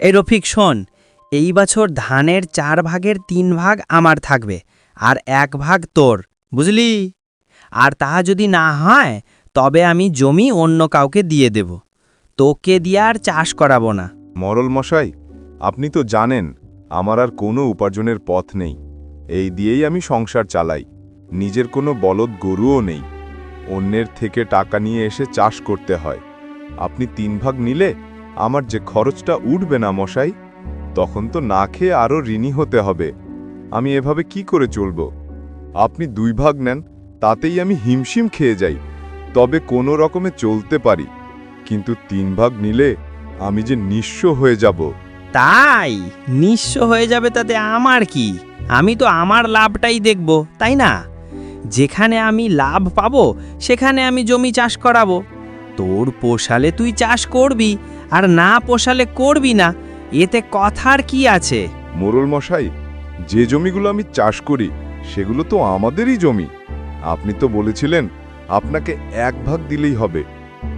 এই রফিক, শোন, এই বছর ধানের চার ভাগের তিন ভাগ আমার থাকবে আর এক ভাগ তোর, বুঝলি? আর তা যদি না হয়, তবে আমি জমি অন্য কাউকে দিয়ে দেব। তোকে দিয়ে আর চাষ করাবো না। মরল মশাই, আপনি তো জানেন আমার আর কোনো উপার্জনের পথ নেই। এই দিয়েই আমি সংসার চালাই। নিজের কোনো বলদ গরুও নেই। অন্যের থেকে টাকা নিয়ে এসে চাষ করতে হয়। আপনি তিন ভাগ নিলে আমার যে খরচটা উঠবে না মশাই, তখন তো না খেয়ে আরও ঋণী হতে হবে। আমি এভাবে কি করে চলব? আপনি দুই ভাগ নেন, তাতেই আমি হিমশিম খেয়ে যাই। তবে কোনো রকমে চলতে পারি, কিন্তু তিন ভাগ নিলে আমি যে নিঃস্ব হয়ে যাব। তাই? নিঃস্ব হয়ে যাবে তাতে আমার কি? আমি তো আমার লাভটাই দেখব, তাই না? যেখানে আমি লাভ পাবো সেখানে আমি জমি চাষ করাবো। তোর পোষালে তুই চাষ করবি আর না পোষালে করবি না এতে কথার কি আছে? মোরল মশাই যে জমিগুলো আমি চাষ করি সেগুলো তো আমাদেরই জমি। আপনি তো বলেছিলেন আপনাকে এক ভাগ দিলেই হবে।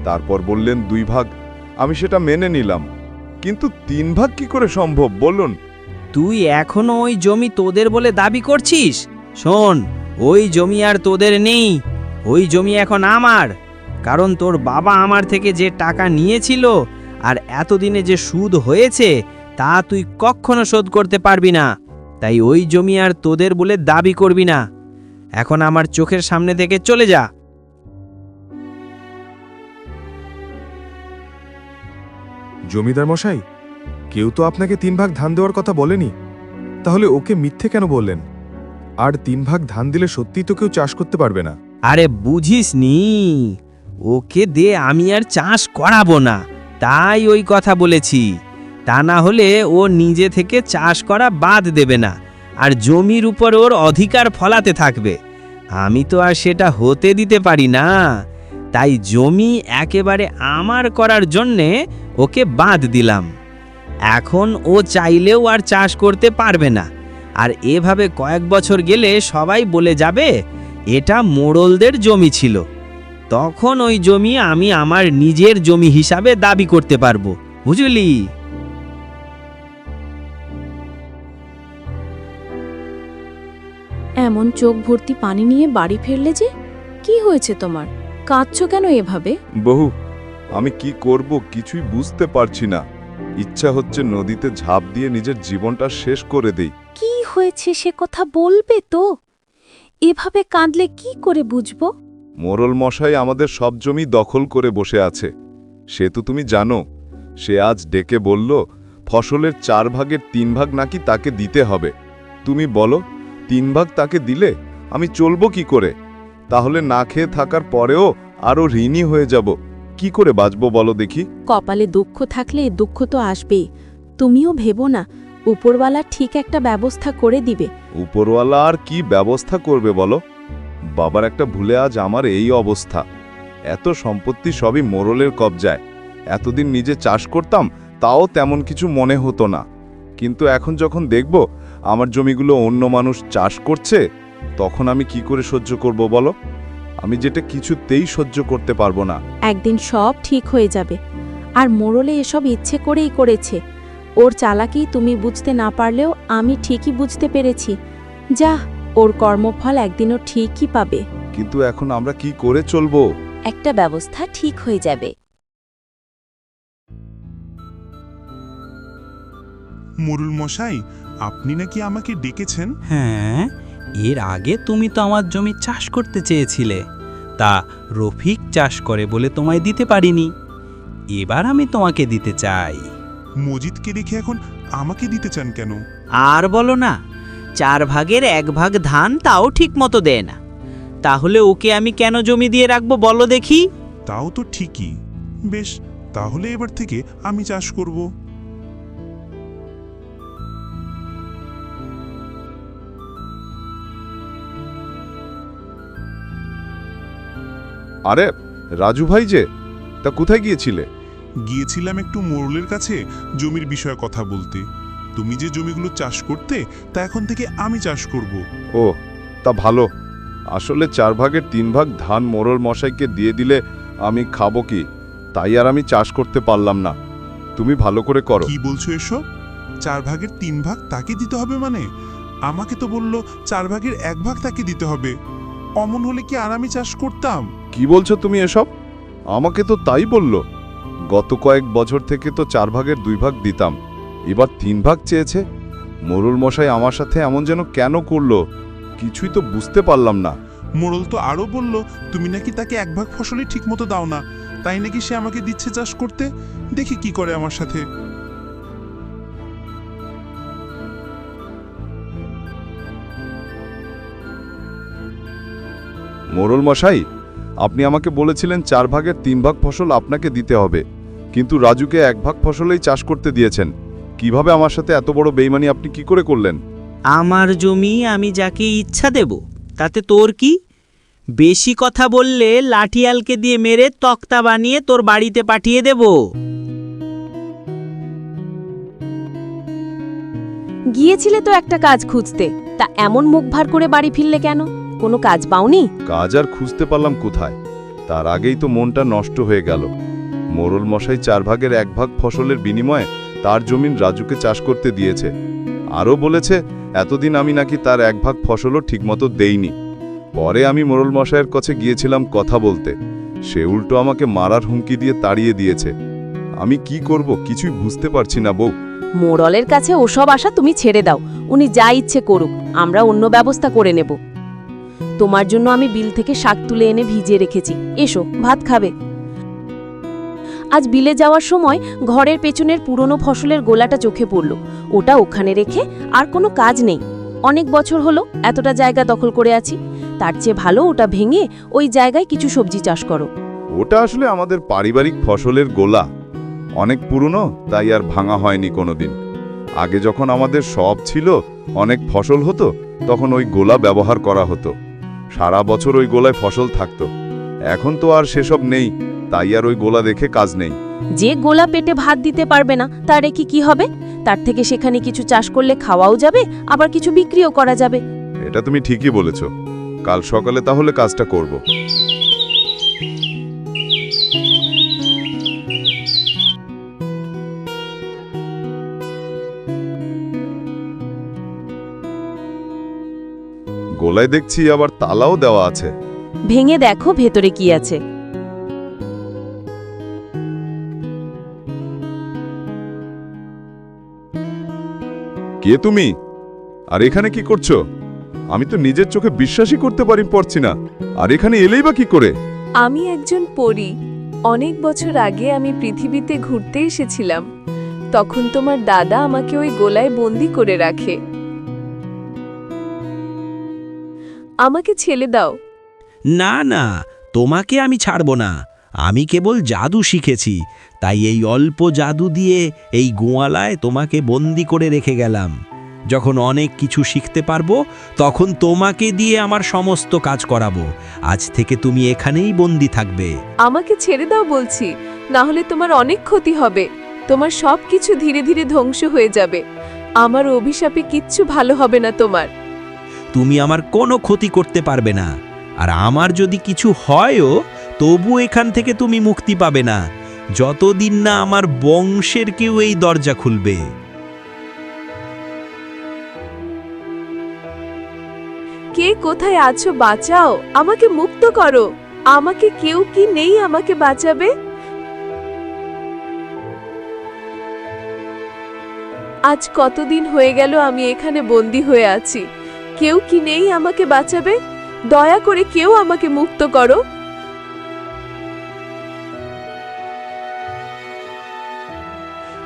তারপর বললেন দুই ভাগ আমি সেটা মেনে নিলাম। কিন্তু তিন ভাগ কি করে সম্ভব? বলুন। তুই এখনও ওই জমি তোদের বলে দাবি করছিস? শোন ওই জমি আর তোদের নেই, ওই জমি এখন আমার, কারণ তোর বাবা আমার থেকে যে টাকা নিয়েছিল আর এতদিনে যে সুদ হয়েছে, তা তুই কখনো শোধ করতে পারবি না। তাই ওই জমি আর তোদের বলে দাবি করবি না। এখন আমার চোখের সামনে থেকে চলে যা। জমিদার মশাই, কেউ তো আপনাকে তিন ভাগ ধান দেওয়ার কথা বলেনি। তাহলে ওকে মিথ্যে কেন বললেন? আর তিন ভাগ ধান দিলে সত্যি তো কেউ চাষ করতে পারবে না। আরে বুঝিস নি, ওকে দে আমি আর চাষ করাবো না, তাই ওই কথা বলেছি। তা না হলে ও নিজে থেকে চাষ করা বাদ দেবে না, আর জমির উপর ওর অধিকার ফলাতে থাকবে। আমি তো আর সেটা হতে দিতে পারি না, তাই জমি একেবারে আমার করার জন্যে ওকে বাদ দিলাম। এখন ও চাইলেও আর চাষ করতে পারবে না আর এভাবে কয়েক বছর গেলে সবাই বলে যাবে এটা মোড়লদের জমি ছিল। তখন ওই জমি আমি আমার নিজের জমি হিসাবে দাবি করতে পারব বুঝলি? এমন চোখ ভর্তি পানি নিয়ে বাড়ি ফিরলে যে কি হয়েছে তোমার? কাঁদছো কেন এভাবে? বহু আমি কি করব কিছুই বুঝতে পারছি না। ইচ্ছা হচ্ছে নদীতে ঝাঁপ দিয়ে নিজের জীবনটা শেষ করে দেই। কি হয়েছে সে কথা বলবে তো? এভাবে কাঁদলে কি করে বুঝব? মোরল মশাই আমাদের সব জমি দখল করে বসে আছে। সে তো তুমি জানো সে আজ ডেকে বলল ফসলের চার ভাগের তিন ভাগ নাকি তাকে দিতে হবে। তুমি বলো তিন ভাগ তাকে দিলে আমি চলবো কি করে? তাহলে না খেয়ে থাকার পরেও আরও ঋণী হয়ে যাব। কি করে বাঁচবো বলো দেখি? কপালে দুঃখ থাকলে দুঃখ তো আসবেই। তুমিও ভেবো না উপরওয়ালা ঠিক একটা ব্যবস্থা করে দিবে। উপরওয়ালা আর কি ব্যবস্থা করবে বলো? বাবার একটা ভুলে আজ আমার এই অবস্থা। এত সম্পত্তি সবই মোরলের কবজায়। এতদিন নিজে চাষ করতাম তাও তেমন কিছু মনে হতো না। কিন্তু এখন যখন দেখব আমার জমিগুলো অন্য মানুষ চাষ করছে তখন আমি কি করে সহ্য করব বলো? আমি যেটা কিছুতেই সহ্য করতে পারব না। একদিন সব ঠিক হয়ে যাবে। আর মোড়লে এসব ইচ্ছে করেই করেছে। ওর চালাকি তুমি বুঝতে না পারলেও আমি ঠিকই বুঝতে পেরেছি। যা ওর কর্মফল একদিনও ঠিকই পাবে। কিন্তু এখন আমরা কি করে চলবো? একটা ব্যবস্থা ঠিক হয়ে যাবে। মোরুল মশাই আপনি নাকি আমাকে ডেকেছেন? হ্যাঁ এর আগে তুমি তো আমার জমি চাষ করতে চেয়েছিলে। তা রফিক চাষ করে বলে তোমায় দিতে পারিনি। এবার আমি তোমাকে দিতে চাই। মজিদকে রেখে এখন আমাকে দিতে চান কেন? আর বলো না চার ভাগের এক ভাগ ধান তাও ঠিক মতো দেয় না। তাহলে ওকে আমি কেন জমি দিয়ে রাখব বলো দেখি। তাও তো ঠিকই। বেশ তাহলে এবার থেকে আমি চাষ করব। আরে রাজু ভাই যে তা কোথায় গিয়েছিলে? গিয়েছিলাম একটু মোরলের কাছে জমির বিষয়ে কথা বলতে। তুমি যে জমিগুলো চাষ করতে তা এখন থেকে আমি চাষ করব। ও তা ভালো। আসলে চার ভাগের তিন ভাগ ধান মোরল মশাইকে দিয়ে দিলে আমি খাব কি? তাই আর আমি চাষ করতে পারলাম না। তুমি ভালো করে করো। কি বলছো এসব? চার ভাগের তিন ভাগ তাকে দিতে হবে মানে? আমাকে তো বলল চার ভাগের এক ভাগ তাকে দিতে হবে। অমন হলে কি আর আমি চাষ করতাম? কি বলছো তুমি এসব? আমাকে তো তাই বলল। গত কয়েক বছর থেকে তো চার ভাগের দুই ভাগ দিতাম। এবার তিন ভাগ চেয়েছে। মোরল মশাই আমার সাথে এমন যেন কেন করল কিছুই তো বুঝতে পারলাম না। মোড়ল তো আরও বলল তুমি নাকি তাকে এক ভাগ ফসলই ঠিক মতো দাও না। তাই নাকি সে আমাকে দিচ্ছে চাষ করতে? দেখি কি করে আমার সাথে। মোরল মশাই আপনি আমাকে বলেছিলেন চার ভাগের তিন ভাগ ফসল আপনাকে দিতে হবে। কিন্তু রাজুকে এক ভাগ ফসলেই চাষ করতে দিয়েছেন। কীভাবে আমার সাথে এত বড় বেইমানি আপনি কি করে করলেন? আমার জমি আমি যাকে ইচ্ছা দেব তাতে তোর কি? বেশি কথা বললে লাঠিয়ালকে দিয়ে মেরে তক্তা বানিয়ে তোর বাড়িতে পাঠিয়ে দেব। গিয়েছিলে তো একটা কাজ খুঁজতে তা এমন মুখ ভার করে বাড়ি ফিরলে কেন? কোনো কাজ পাওনি? কাজ আর খুঁজতে পারলাম কোথায়? তার আগেই তো মনটা নষ্ট হয়ে গেল। মোরল মশাই চার ভাগের এক ভাগ ফসলের বিনিময়ে তার জমিন রাজুকে চাষ করতে দিয়েছে। আরও বলেছে এতদিন আমি নাকি তার এক ভাগ ফসলও ঠিকমতো দেইনি। পরে আমি মোরল মশাইয়ের কাছে গিয়েছিলাম কথা বলতে। সে উল্টো আমাকে মারার হুমকি দিয়ে তাড়িয়ে দিয়েছে। আমি কি করব কিছুই বুঝতে পারছি না বউ। মোড়লের কাছে ওসব আশা তুমি ছেড়ে দাও। উনি যা ইচ্ছে করুক আমরা অন্য ব্যবস্থা করে নেব। তোমার জন্য আমি বিল থেকে শাক তুলে এনে ভিজিয়ে রেখেছি। এসো, ভাত খাবে। আজ বিলে যাওয়ার সময় ঘরের পেছনের পুরনো ফসলের গোলাটা চোখে পড়ল। ওটা ওখানে রেখে আর কোনো কাজ নেই। অনেক বছর হলো এতটা জায়গা দখল করে আছি। তার চেয়ে ভালো ওটা ভেঙে ওই জায়গায় কিছু সবজি চাষ করো। ওটা আসলে আমাদের পারিবারিক ফসলের গোলা। অনেক পুরনো, তাই আর ভাঙা হয়নি কোনোদিন। আগে যখন আমাদের সব ছিল, অনেক ফসল হতো, তখন ওই গোলা ব্যবহার করা হতো। সারা বছর ওই গোলায় ফসল থাকত। এখন তো আর সেসব নেই তাই আর ওই গোলা দেখে কাজ নেই। যে গোলা পেটে ভাত দিতে পারবে না তার কি কি হবে? তার থেকে সেখানে কিছু চাষ করলে খাওয়াও যাবে আবার কিছু বিক্রিও করা যাবে। এটা তুমি ঠিকই বলেছ। কাল সকালে তাহলে কাজটা করব। গোলায় দেখছি আবার তালাও দেওয়া আছে। ভেঙে দেখো ভেতরে কি আছে। কে তুমি? আর এখানে কি করছ? আমি তো নিজের চোখে বিশ্বাসই করতে পারি পারছি না। আর এখানে এলেই বা কি করে? আমি একজন পরী। অনেক বছর আগে আমি পৃথিবীতে ঘুরতে এসেছিলাম। তখন তোমার দাদা আমাকে ওই গোলায় বন্দি করে রাখে। আমাকে ছেলে দাও। না না তোমাকে আমি ছাড়ব না। আমি কেবল জাদু শিখেছি তাই এই অল্প জাদু দিয়ে এই গোয়ালায় তোমাকে বন্দি করে রেখে গেলাম। যখন অনেক কিছু শিখতে পারব তখন তোমাকে দিয়ে আমার সমস্ত কাজ করাবো। আজ থেকে তুমি এখানেই বন্দি থাকবে। আমাকে ছেড়ে দাও বলছি না হলে তোমার অনেক ক্ষতি হবে। তোমার সব কিছু ধীরে ধীরে ধ্বংস হয়ে যাবে। আমার অভিশাপে কিচ্ছু ভালো হবে না তোমার। তুমি আমার কোনো ক্ষতি করতে পারবে না। আর আমার যদি কিছু হয়ও, তবু এখান থেকে তুমি মুক্তি পাবে না। যতদিন না আমার বংশের কেউ এই দরজা খুলবে। কে কোথায় আছো বাঁচাও, আমাকে মুক্ত করো। আমাকে কেউ কি নেই আমাকে বাঁচাবে? আজ কতদিন হয়ে গেল আমি এখানে বন্দি হয়ে আছি। কেউ কি নেই আমাকে বাঁচাবে? দয়া করে কেউ আমাকে মুক্ত করো।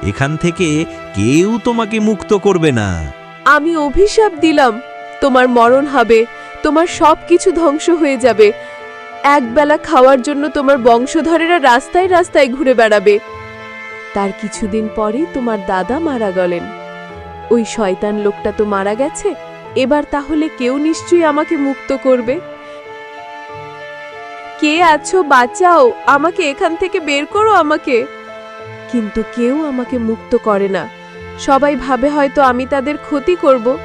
এখান থেকে কেউ তোমাকে মুক্ত করবে না। আমি অভিশাপ দিলাম তোমার মরণ হবে তোমার সব কিছু ধ্বংস হয়ে যাবে। একবেলা খাওয়ার জন্য তোমার বংশধরেরা রাস্তায় রাস্তায় ঘুরে বেড়াবে। তার কিছুদিন পরেই তোমার দাদা মারা গেলেন। ওই শয়তান লোকটা তো মারা গেছে এবার তাহলে কেউ নিশ্চয়ই আমাকে মুক্ত করবে? কে আছো, বাঁচাও, আমাকে এখান থেকে বের করো আমাকে। কিন্তু কেউ আমাকে মুক্ত করে না। সবাই ভাবে হয়তো আমি তাদের ক্ষতি করব।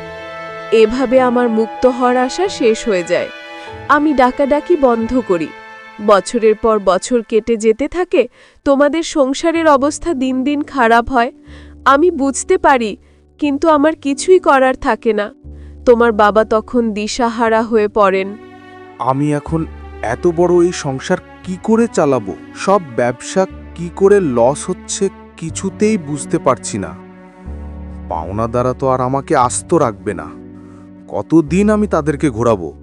এভাবে আমার মুক্ত হওয়ার আশা শেষ হয়ে যায়। আমি ডাকাডাকি বন্ধ করি। বছরের পর বছর কেটে যেতে থাকে, তোমাদের সংসারের অবস্থা দিন দিন খারাপ হয়। আমি বুঝতে পারি, কিন্তু আমার কিছুই করার থাকে না। তোমার বাবা তখন দিশাহারা হয়ে পড়েন। আমি এখন এত বড় এই সংসার কি করে চালাবো? সব ব্যবসা কি করে লস হচ্ছে কিছুতেই বুঝতে পারছি না। পাওনা দ্বারা তো আর আমাকে আস্ত রাখবে না। কতদিন আমি তাদেরকে ঘোরাবো?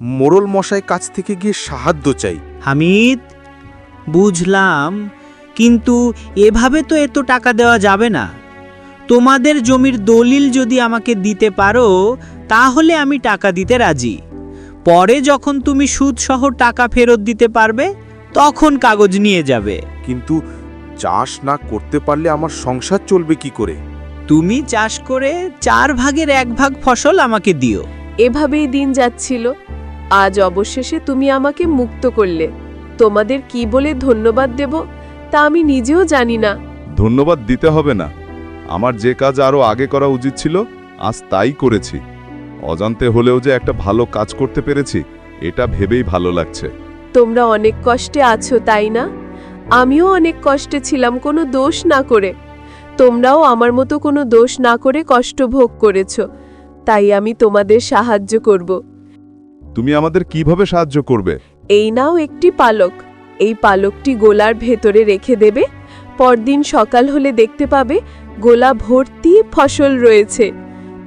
মোরল মশাই কাছ থেকে গিয়ে সাহায্য চাই। হামিদ বুঝলাম কিন্তু এভাবে তো এত টাকা দেওয়া যাবে না। তোমাদের জমির দলিল যদি আমাকে দিতে পারো তাহলে আমি টাকা দিতে রাজি। পরে যখন তুমি সুদসহ টাকা ফেরত দিতে পারবে তখন কাগজ নিয়ে যাবে। কিন্তু চাষ না করতে পারলে আমার সংসার চলবে কি করে? তুমি চাষ করে চার ভাগের এক ভাগ ফসল আমাকে দিও। এভাবেই দিন যাচ্ছিল। আজ অবশেষে তুমি আমাকে মুক্ত করলে। তোমাদের কি বলে ধন্যবাদ দেব তা আমি নিজেও জানি না। ধন্যবাদ দিতে হবে না। আমার যে কাজ আরও আগে করা উচিত ছিল আজ তাই করেছি। অজান্তে হলেও যে একটা ভালো কাজ করতে পেরেছি এটা ভেবেই ভালো লাগছে। তোমরা অনেক কষ্টে আছো তাই না? আমিও অনেক কষ্টে ছিলাম কোনো দোষ না করে। তোমরাও আমার মতো কোনো দোষ না করে কষ্ট ভোগ করেছ। তাই আমি তোমাদের সাহায্য করব। তুমি আমাদের কীভাবে সাহায্য করবে? এই নাও একটি পালক। এই পালকটি গোলার ভেতরে রেখে দেবে। পরদিন সকাল হলে দেখতে পাবে গোলা ভর্তি ফসল রয়েছে।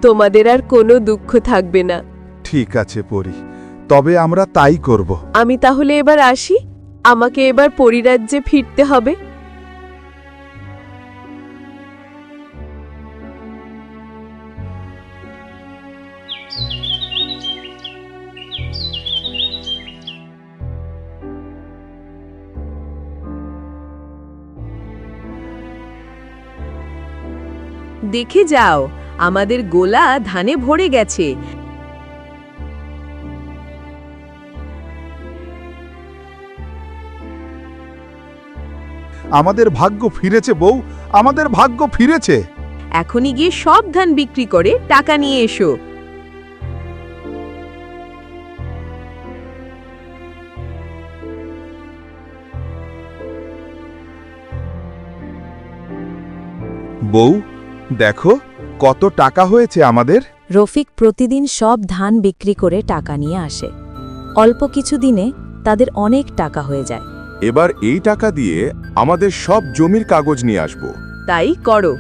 তোমাদের আর কোনো দুঃখ থাকবে না। ঠিক আছে পরি। তবে আমরা তাই করব। আমি তাহলে এবার আসি। আমাকে এবার পরিরাজ্যে ফিরতে হবে। দেখে যাও আমাদের গোলা ধানে ভরে গেছে। আমাদের ভাগ্য ফিরেছে বউ। আমাদের ভাগ্য ফিরেছে। এখনই গিয়ে সব ধান বিক্রি করে টাকা নিয়ে এসো। বউ দেখো কত টাকা হয়েছে আমাদের। রফিক প্রতিদিন সব ধান বিক্রি করে টাকা নিয়ে আসে। অল্প কিছু দিনে তাদের অনেক টাকা হয়ে যায়। এবার এই টাকা দিয়ে আমাদের সব জমির কাগজ নিয়ে আসব। তাই করো।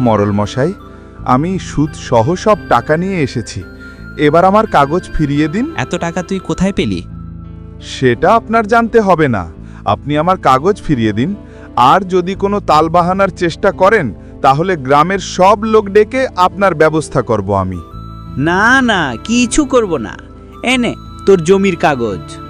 মরল মশাই আমি সুদ সহ সব টাকা নিয়ে এসেছি। এবার আমার কাগজ ফিরিয়ে দিন। এত টাকা তুই কোথায় পেলি? সেটা আপনার জানতে হবে না। আপনি আমার কাগজ ফিরিয়ে দিন। আর যদি কোনো তালবাহানার চেষ্টা করেন, তাহলে গ্রামের সব লোক ডেকে আপনার ব্যবস্থা করব আমি। না না, কিছু করব না। এনে, তোর জমির কাগজ।